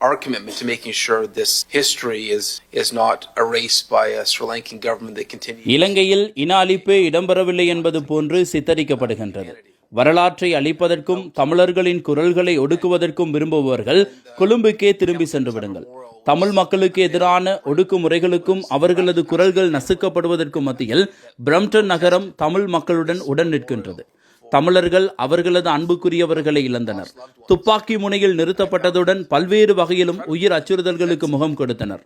our commitment to making sure this history is is not erased by a Sri Lankan government that continues. இலங்கையில் இன அழிப்பே இடம்பெறவில்லை என்பது போன்று சித்தரிக்கப்படுகின்றது வரலாற்றை அழிப்பதற்கும் தமிழர்களின் குரல்களை ஒடுக்குவதற்கும் விரும்புபவர்கள் கொழும்புக்கே திரும்பி சென்று விடுங்கள் தமிழ் மக்களுக்கு எதிரான ஒடுக்குமுறைகளுக்கும் அவர்களது குரல்கள் நசுக்கப்படுவதற்கும் மத்தியில் பிரம்டன் நகரம் தமிழ் மக்களுடன் உடன் நிற்கின்றது தமிழர்கள் அவர்களது அன்புக்குரியவர்களை இழந்தனர். துப்பாக்கி முனையில் நிறுத்தப்பட்டதுடன் பல்வேறு வகையிலும் உயிர் அச்சுறுத்தல்களுக்கு முகம் கொடுத்தனர்.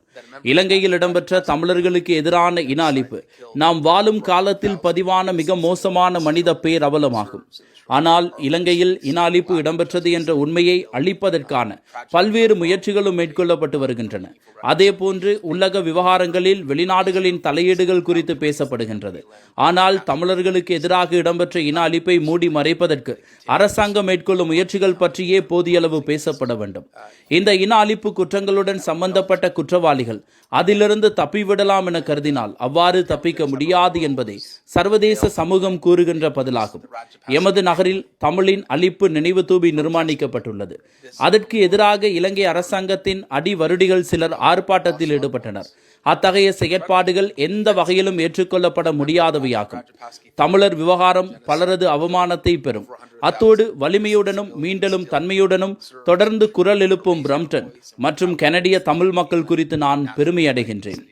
இலங்கையில் இடம்பெற்ற தமிழர்களுக்கு எதிரான இன அழிப்பு நாம் வாழும் காலத்தில் பதிவான மிக மோசமான மனித பேரவலமாகும் ஆனால் இலங்கையில் இன அழிப்பு இடம்பெற்றது என்ற உண்மையை அழிப்பதற்கான பல்வேறு முயற்சிகளும் மேற்கொள்ளப்பட்டு வருகின்றன. அதேபோன்று உலக விவகாரங்களில் வெளிநாடுகளின் தலையீடுகள் குறித்து பேசப்படுகின்றது. ஆனால் தமிழர்களுக்கு எதிராக இடம்பெற்ற இன அழிப்பை மூடி மறைப்பதற்கு அரசாங்கம் மேற்கொள்ளும் முயற்சிகள் பற்றியே போதியளவு பேசப்பட வேண்டும். இந்த இன அழிப்பு குற்றங்களுடன் சம்பந்தப்பட்ட குற்றவாளிகள் அதிலிருந்து தப்பிவிடலாம் என கருதினால் அவ்வாறு தப்பிக்க முடியாது என்பதே சர்வதேச சமூகம் கூறுகின்ற பதிலாகும். எமது நகரில் தமிழின் அழிப்பு நினைவு தூபி நிர்மாணிக்கப்பட்டுள்ளது. அதற்கு எதிராக இலங்கை அரசாங்கத்தின் அடிவருடிகள் சிலர் ஆர்ப்பாட்டத்தில் ஈடுபட்டனர். அத்தகைய செயற்பாடுகள் எந்த வகையிலும் ஏற்றுக்கொள்ளப்பட முடியாதவையாகும். தமிழர் விவகாரம் பலரது அவமானத்தை பெறும். அத்தோடு வலிமையுடனும் மீண்டலும் தன்மையுடனும் தொடர்ந்து குரல் எழுப்பும் பிரம்டன் மற்றும் கனடிய தமிழ் மக்கள் குறித்து நான் பெருமை அடைகின்றேன்